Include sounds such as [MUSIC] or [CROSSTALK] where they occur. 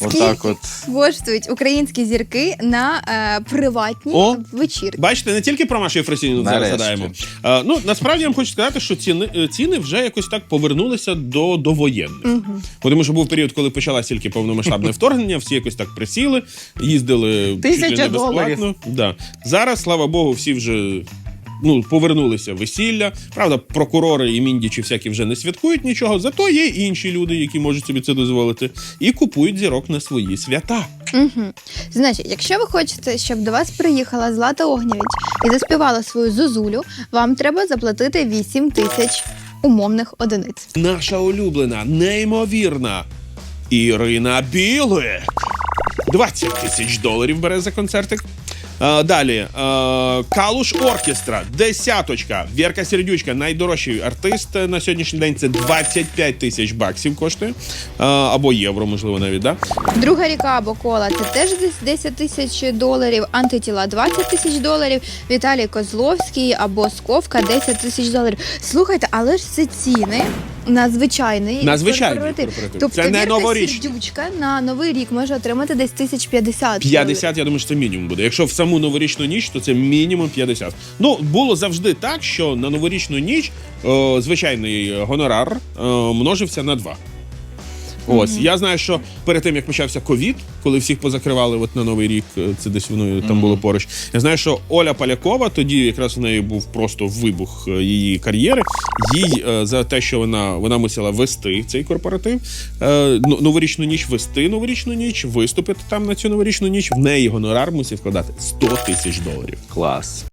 Отак от. коштують українські зірки на е, приватні О! вечірки? Бачите, не тільки про Машу Єфросініну зараз Нарешті. згадаємо. А, ну насправді я вам хочу сказати, що ціни, е, ціни вже якось так повернулися до довоєнних. Бо Тому що був період, коли почалося тільки повномасштабне [LAUGHS] вторгнення, всі якось так присіли, їздили чуть ли Тисяча не безплатно. доларів. Да. Зараз, слава Богу, всі вже. Ну, повернулися весілля. Правда, прокурори і міндічі всякі вже не святкують нічого. Зато є інші люди, які можуть собі це дозволити, і купують зірок на свої свята. Угу. Значить, якщо ви хочете, щоб до вас приїхала Злата Огнєвіч і заспівала свою зозулю, вам треба заплатити 8 тисяч умовних одиниць. Наша улюблена, неймовірна Ірина Білик. 20 тисяч доларів бере за концертик. А, далі Калуш Оркестра, десяточка. Вірка Сердючка, найдорожчий артист на сьогоднішній день. Це 25 тисяч баксів коштує. Або євро, можливо, навіть. Да? Друга ріка або кола це теж десь 10 тисяч доларів, антитіла 20 тисяч доларів, Віталій Козловський або Сковка 10 тисяч доларів. Слухайте, але ж це ціни на звичайний корпоратив. корпоратив. Тобто Це не новорічний. Сердючка на новий рік може отримати десь 1050. 50, я думаю, що це мінімум буде. Якщо в саму новорічну ніч, то це мінімум 50. Ну, було завжди так, що на новорічну ніч о, звичайний гонорар о, множився на два. Ось я знаю, що перед тим як почався ковід, коли всіх позакривали от на новий рік, е, це десь воно там було поруч. Я знаю, що Оля Полякова тоді якраз у неї був просто вибух е, її кар'єри. Їй е, за те, що вона вона мусила вести цей корпоратив, ну, новорічну ніч вести новорічну ніч, виступити там на цю новорічну ніч. В неї гонорар мусив вкладати 100 тисяч доларів. Клас.